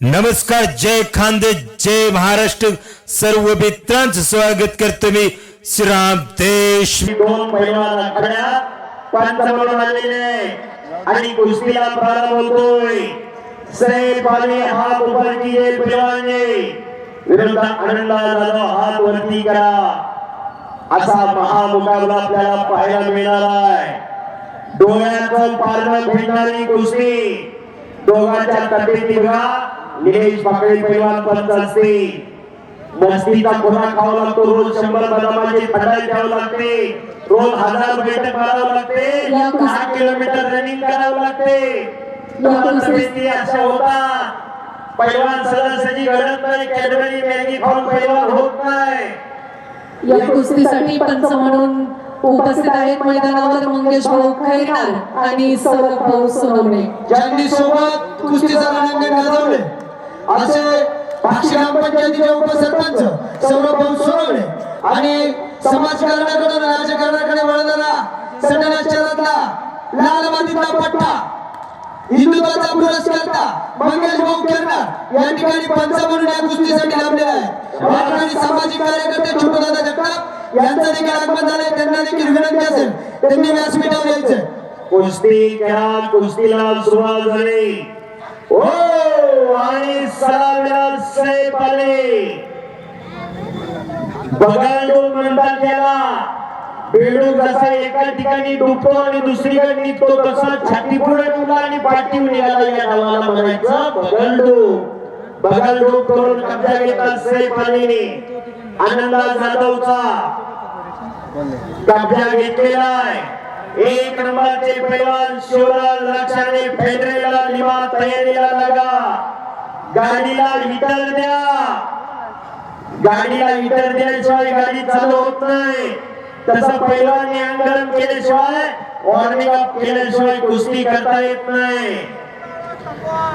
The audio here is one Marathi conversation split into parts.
नमस्कार जय खानदे जय महाराष्ट्र. सर्व मित्रांचं स्वागत करतो मी श्रीराम देश. दोन पैलवान पंच म्हणून आलेले आणि कुस्तीला प्रारंभ होतोय श्रेय अली हात ऊपर किए पैलवाने विरुद्ध आनंदा जाधव हात वरती करा. असा महामुकाबला आपल्याला पाहायला मिळणार आहे. डोळ्याचं पारणं भेटणारी कुस्ती. दोघांच्या तब्येती बघा. निलेश पाकळे पैलवान पंच असते मस्तीचा खुराक खावा लागतो रोज शंभर बदामाची फटाई द्यावं लागते. रोज हजार बैठक मारावं लागते. दहा किलोमीटर रनिंग करावं लागते. अशा पैलवान सदासजी घडत नाही कॅडबरी मॅगी खाऊन पैलवान होत नाही. या कुस्तीसाठी पंच म्हणून उपस्थित आहेत मैदानावर मंगेश भाऊ खैरनार आणि सौरभ भाऊ सोनवणे. ज्यांनी सोबत कुस्तीचा रणांगण गाजवले असे पाक्षी ग्रामपंचायतीचे उपसरपंच सौरभ सोनवणे आणि समाजकारणाकडून राजकारणाकडे वळणारा सटनाचारातला लाल मातीचा पट्टा हिंदुत्वाचा पुरस्कारता मंगेश भाऊ केरणार या ठिकाणी पंच म्हणून या कुस्तीसाठी लाभलेला आहे. सामाजिक कार्यकर्ते छोटूदादा जगताप यांचं देखील आगमन झालंय. त्यांना देखील विनंती असेल. त्यांनी व्यासपीठावर यायचं कुस्ती करा कुस्तीला सुरुवात झाली. ओ! आणि सलामीला सैफ आले बगांडू म्हणतात त्याला बेडू जसा एका ठिकाणी डुबतो आणि दुसरीकडे निघतो तसा छाती पुढे निघाला आणि पाठी निघाला या डावाला म्हणायचं बगंडू बगंडू करून कब्जा घेतला सैफ अलीने आनंदा जाधवचा कब्जा घेतलेला आहे एक नंबरचे पैलवान शिवराज लक्षाने फेडरेला लिमा तयारीला लागा। गाडीला हिटर द्या. गाडीला हिटर दिल्याशिवाय गाडी चालू होत नाही. तसं पैलवानी अंगरम केल्याशिवाय वॉर्मिंग अप केल्याशिवाय कुस्ती करता येत नाही.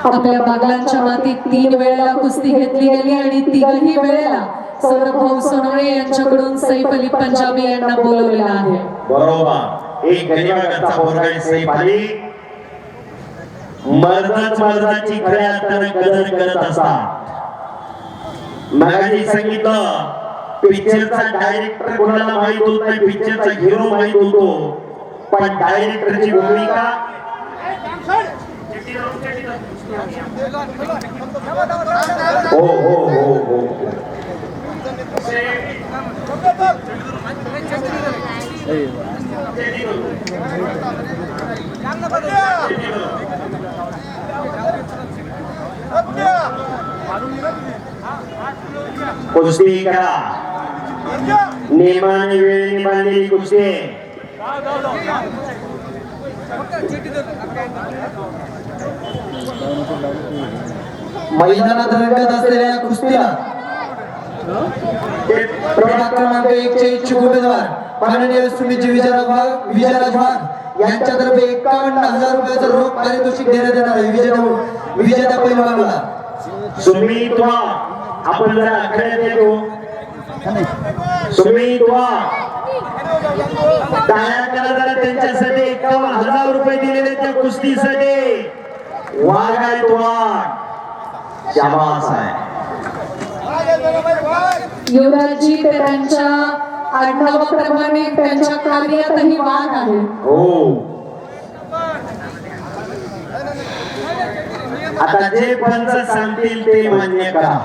आपल्या बागलांच्या मातीत तीन वेळेला कुस्ती घेतली गेली आणि तिघही वेळेला सौरभ भाऊ सोनवणे यांच्याकडून सैफ अली पंजाबी यांना बोलवलेलं आहे. बरोबर. एक गरीबाचा सैफ आली मर्दाच मर्दाची खऱ्या अर्थाने कदर करत असतात. मगाशी सांगितलं पिक्चरचा डायरेक्टर कोणाला माहीत होत नाही पिक्चरचा हिरो माहीत होतो. पण डायरेक्टरची भूमिका? हो हो हो हो. कुस्ती करा नियमाने वेळेने बांधलेली कुस्ती मैदानात रंगत असलेल्या कुस्तीला प्रभाग क्रमांक एक चे इच्छुक उमेदवार माननीय सुमितजी विजयराज वाघ विजयराज वाघ यांच्यातर्फे एकावन्न हजार रुपयाचं रोख पारितोषिक देण्यात येणार आहे. विजेता विजेता पैलवानाला सुमित वा आपण जरा आखड्यात येतो सुमित वा टाळ्या करा जरा त्यांच्यासाठी. एकावन्न हजार रुपये दिलेले त्या कुस्तीसाठी. वाघ आहे तो वाघ शाबास आहे युवराजजी ते त्यांच्या आडनावाप्रमाणे त्यांच्या कार्यातही वाघ आहे. हो. आता जे पंच सांगतील ते मान्य करा.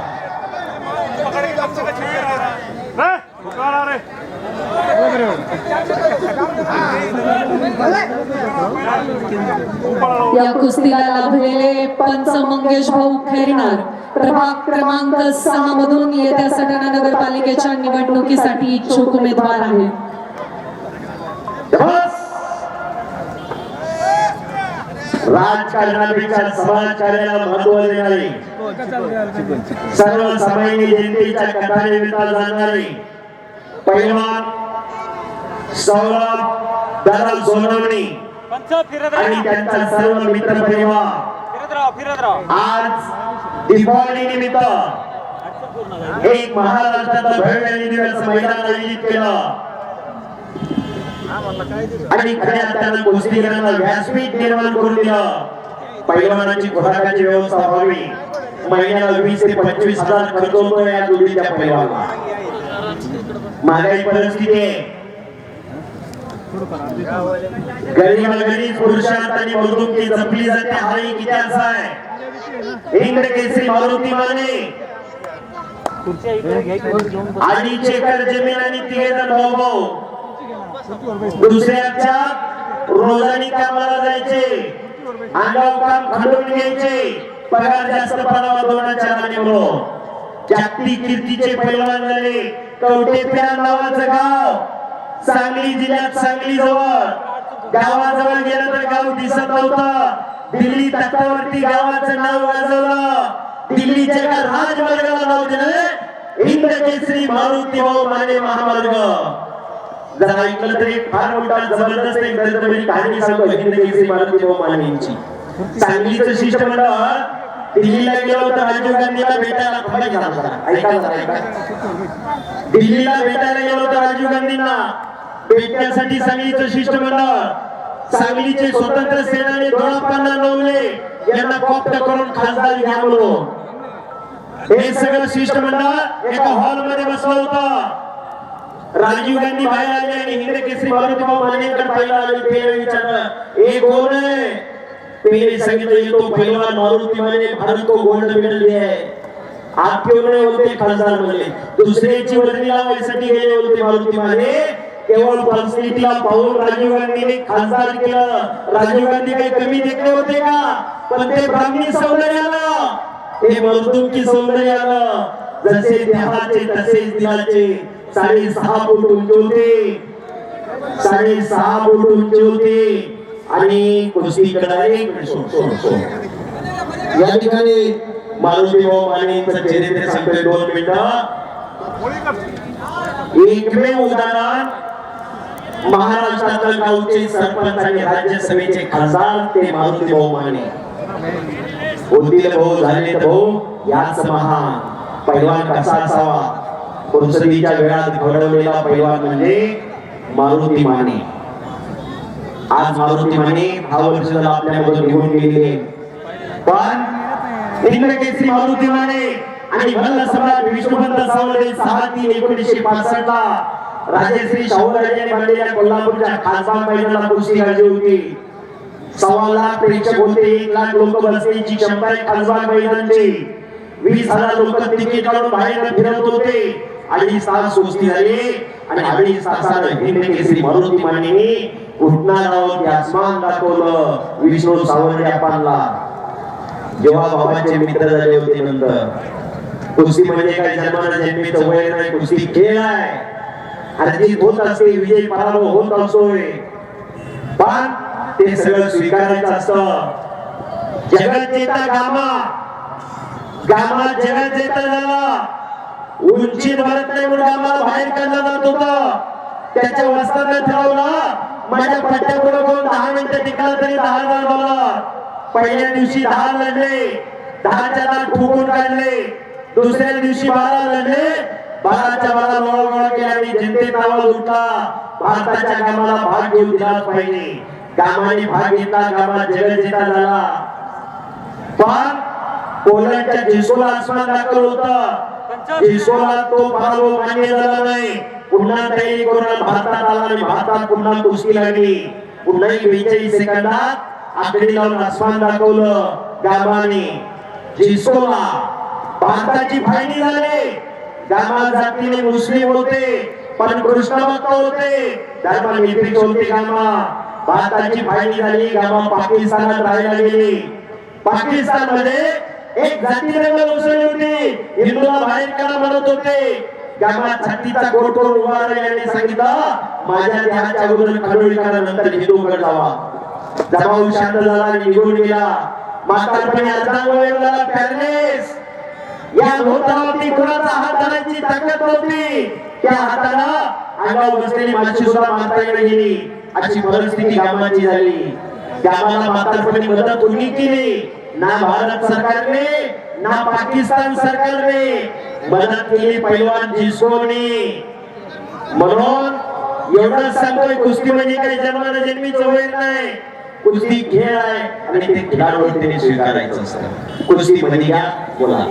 या कुस्तीला लाभलेले पंच मंगेश भाऊ खैरनार. प्रभाग क्रमांक सहा मधून येत्या सटाणा नगरपालिकेच्या निवडणुकीसाठी इच्छुक उमेदवार आहे. राजकारणापेक्षा समाजकार्याला महत्त्व देणारे सर्व समायनी जनतेच्या कथानिमित्त जाणारे पैलवान सौरभ दादा सोनवणी आणि त्यांचा सर्व मित्र परिवार. आज दीपावली निमित्त एक महाराष्ट्राचा भव्य दिवस मैदान आयोजित केलं. आणि खऱ्या अर्थानं कुस्तीगरांना व्यासपीठ निर्माण करून दिलं. पैलवानाची खुराकाची व्यवस्था व्हावी. महिन्याला वीस ते पंचवीस हजार खर्च होतो या जोडीच्या पैलवानला. महागाई परिस्थिती आहे. गरीब गरीब पुरुषात आणि मजदूर जपली जाते. हा एक इतिहास आहे. इंद्र केसरी मारुती माने. आणि चेकर जमीन आणि तिघे जण भाऊ भाऊ दुसऱ्याच्या रोजानी कामाला जायचे. अंगाव काम खटून घ्यायचे. पगार जास्त पडावा दोनाच्या राणीमुळं जागतिक कीर्तीचे पैलवान झाले. कवटेपेरा नावाचं गाव. सांगली जिल्ह्यात सांगली जवळ. गावाजवळ गेलं तर गाव दिसत नव्हतं. दिल्ली तटावरती गावाचं नाव गाजवलं. दिल्लीच्या एका राजमार्गाला नाव दिलं. हिंद केसरी मारुती भाऊ माने महामार्ग. जरा ऐकलं तरी फार मोठा जबरदस्त एक दंतबरी कहाणी सांगतो हिंद केसरी मारुती भाऊ माने यांची. सांगलीचं शिष्टमंडळ दिल्लीला गेलो होतं राजीव गांधीला भेटायला. थांबा ऐका. दिल्लीला भेटायला गेलो होतं राजीव गांधींना. भेटण्यासाठी सांगलीचं शिष्टमंडळ सांगलीचे स्वतंत्र सेनानी दोळाप्पांना नवले यांना कॉप्ट करून खासदार घ्या म्हणून. हे सगळं शिष्टमंडळ एका हॉलमध्ये बसलं होतं. राजीव गांधी बाहेर आले आणि हिंद केसरी मारुती भाऊ मानेकडे पाहिलं आले पेरे विचारलं हे कोण आहे? पेरे सांगितलं येतो पहिलवान मारुती माने भारत को गोल्ड मेडल दिया है. आप क्यों होते? खासदार म्हणले दुसऱ्याची वर्णी लावायसाठी गेले होते मारुती माने केवळ परिस्थितीला पाहून राजीव गांधीने खासदार केलं. राजीव गांधी काही कमी देखले होते का? पण ते ब्राह्मणी सौंदर्याला हे मजदूर सौंदर्याला जसे देहाचे तसेच दिलाचे. साडे सहा फूट उंच होते. साडे सहा फूट उंच होते. आणि कुस्ती करणारे या ठिकाणी मारुती भाऊ मानेचं चरित्र सांगतोय दोन मिनिटं. एकमेव उदाहरण महाराष्ट्रातल्या गावचे सरपंच आणि राज्यसभेचे खासदार ते मारुती भाऊ माने. होतील भाऊ झाले भाऊ याच महान. पैलवान कसा असावा? संसदीच्या वेळात घडवलेला पैलवान म्हणजे मारुती माने. आज मारुती माने दहा वर्ष झालं आपल्यामधून निघून गेलेले. पण इंद्रकेसरी मारुती माने आणि मल्ल सम्राट विष्णुपंत सावळे सहा तीन एकोणीसशे पासष्ट ला राजश्री शाहूराजांनी बनलेल्या कोल्हापूरच्या खासबाग मैदानाला कुस्ती गाजली होती. सव्वा लाख प्रेक्षक होते एक लाख लोक बसण्याची क्षमता आहे खासबाग मैदानची. वीस हजार लोक तिकीट काढून बाहेर फिरत होते. अडीच तास कुस्ती झाली. आणि अडीच तासानं हिंद केसरी मारुती माने उठणारावरती आसमान दाखवलं. विष्णू सावंत आपणला जेव्हा बाबांचे मित्र झाले होते नंतर. कुस्ती म्हणजे काय? जन्माला जन्मीचं वय नाही कुस्ती खेळ आहे. हरजीत होत असते विजय पराभव होत असतोय. पण ते सगळं स्वीकारायचं असतं. जगत जेता गामा. गामा जगत जेता झाला उंचीत भरत नाही म्हणून गामाला बाहेर काढलं जात होतं. त्याच्या वस्त्रानं ठरवलं. माझ्या पट्ट्या पुढे कोण दहा मिनिटं टिकला तरी दहा डॉलर. पहिल्या दिवशी दहा लढले. दहाच्या दहा ठोकून काढले. दुसऱ्या दिवशी बारा लढले. बाळाच्या मला मळ गोळा केला आणि जनतेत नावा लुटला भारताच्या कामाला भाग घेऊन दिलाच पाहिजे. कामाने भाग घेतला गामा जगत जेता झाला. पण पोलंडच्या जिसोला आसमान दाखल होत. जिसोला तो पराभव मान्य झाला नाही. पुन्हा तयारी करून भारतात आला आणि भारतात पुन्हा कुस्ती लागली. पुन्हा बेचाळीस सेकंदात आकडी लावून आसमान दाखवलं. गामाने जिसोला भारताची फायनी झाली. धर्मा जातीने मुस्लिम होते पण कृष्ण भक्त होते. धर्म निरपेक्ष होते गामा. भारताची फायनी झाली गामा पाकिस्तानात राहायला गेली. पाकिस्तानमध्ये एक जाती रंग उसळली होती. हिंदूला बाहेर करा म्हणत होते. गामा छातीचा कोट करून उभा राहिल्याने सांगितलं माझ्या देहाच्या अगोदर खडोळी करा नंतर हिंदू उघड जावा. जमाव शांत झाला निघून गेला. म्हातारपणी अर्धा वेळ झाला फॅरनेस या भूतावरती कुणाचा हात धरायची ताकद नव्हती. त्या हाताला अंगावर बसलेली माशी सुद्धा मारता येणं गेली. अशी परिस्थिती कामाची झाली. गामाला म्हातारपणी मदत कुणी केली? ना भारत सरकारने ना पाकिस्तान सरकारने. मदत केली पैलवान जिसोने म्हणून एवढं सांगतोय कुस्ती म्हणजे काही जन्माला जन्मी वय नाही. कुस्ती खेळ आहे आणि ते खिलाडूने स्वीकारायचं असतं. कुस्ती म्हणजे घ्या बोला.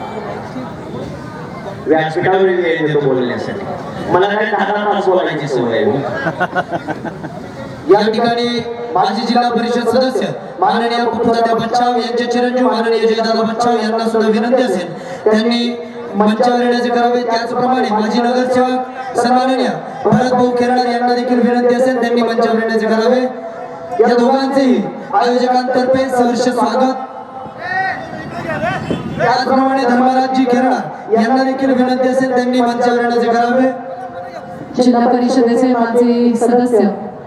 व्यासपीठावर वेळ देतो बोलण्यासाठी. मला काय दहा तास बोलायची सवय. या ठिकाणी माजी जिल्हा परिषद सदस्य माननीय बच्चाव यांचे चिरंजीव माननीय जयदादा बच्चाव यांना सुद्धा विनंती असेल. त्यांनी मंचावर येण्याचे करावे. त्याचप्रमाणे माजी नगरसेवक सन्माननीय भरत भाऊ केरळकर यांना देखील विनंती असेल. त्यांनी मंचावर येण्याचे करावे. या दोघांचेही आयोजकांतर्फे सहर्ष स्वागत. त्याचप्रमाणे धर्मराजजी केरळकर यांना देखील विनंती असेल त्यांनी मंचावर येण्याचे करावे. जिल्हा परिषदेचे माजी सदस्य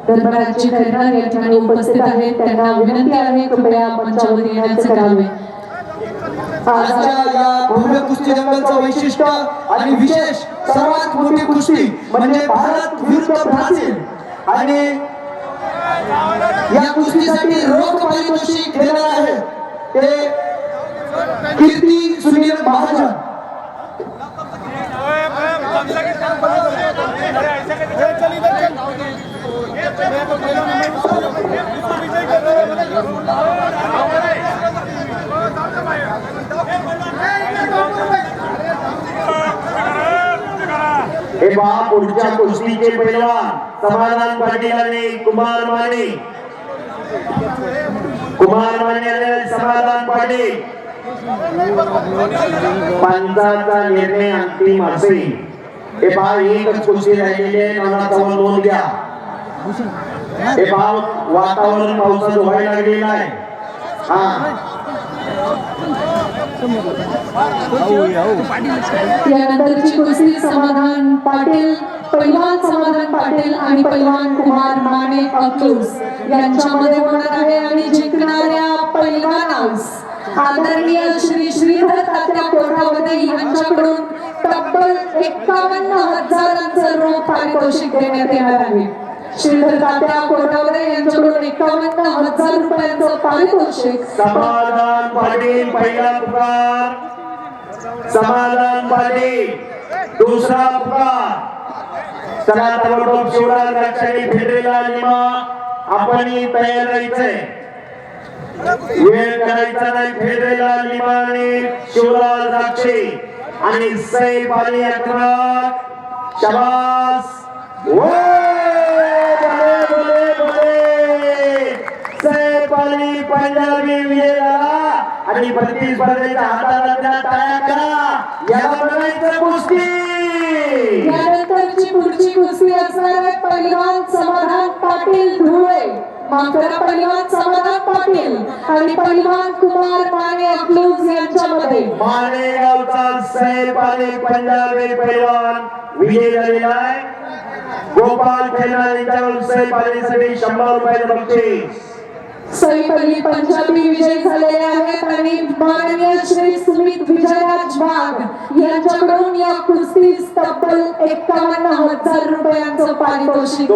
धर्मराजजी खैरनार या ठिकाणी उपस्थित आहेत. त्यांना विनंती आहे कृपया मंचावर येण्याचे करावे. आजच्या या भव्य कुस्ती दंगलचं वैशिष्ट्य आणि विशेष सर्वात मोठी कुस्ती म्हणजे भारत विरुद्ध ब्राझील. आणि या कुस्तीसाठी रोख पारितोषिक देणार आहे ते कीर्ती सुनील महाजन? हे पहा पुढच्या कुस्तीचे पैलवान समाधान पाटील आणि कुमार माने. कुमार माने समाधान पाटील. पंचाचा निर्णय अंतिम असेल. हे पहा एकच कुस्ती राहिलेली आहे नानाचा नोंद घ्या हे पहा वातावरण पावसाचं व्हायला लागलेलं आहे. हा. यानंतरची कुस्ती समाधान पाटील पैलवान समाधान पाटील आणि पैलवान कुमार माने अक्लूज यांच्यामध्ये होणार आहे आणि जिंकणाऱ्या पैलवानास. आदरणीय श्री श्रीधर तात्या कोठावदे यांच्याकडून तब्बल एकावन्न हजारांचं रोख पारितोषिक देण्यात येणार आहे. श्रीधर तात्या कोठावदे यांच्याकडून एकावन्न हजार रुपयांचं पारितोषिक समाधान पाटील पहिला पुकार. समाधान पाटील दुसरा पुकार. चला ताबडतोब शिवराज द्राक्षाणी फेडरेला निमा आपण तयार राहायचंय. वेळ करायचा नाही फेडरेला लिमाने आणि शिवराज द्राक्षे आणि सैफ अली अकरा. शबास. सैफ अली पंजाबी विजय झाला आणि प्रतिस्पर्धेच्या हाताला त्या टाळ्या करा. याला म्हणायचं कुस्ती. यानंतरची पुढची कुस्ती असणार आहे पहिलवान समाधान पाटील धुळे. माफ करा पहिलवान समाधान पाटील आणि पहिलवान कुमार माने अकलूज यांच्यामध्ये. मालेगावचा सैफ अली पंजाबी पैलवान विजय झालेला आहे. गोपाल खेळणार यांच्यावर सैफ अलीसाठी शंभर रुपयाचं बक्षीस. अली पंजाबी विजय झालेले आहेत आणि माननीय श्री सुमित विजयराज वाघ यांच्याकडून या कुस्तीस तब्बल एकावन्न हजार रुपयांचं पारितोषिक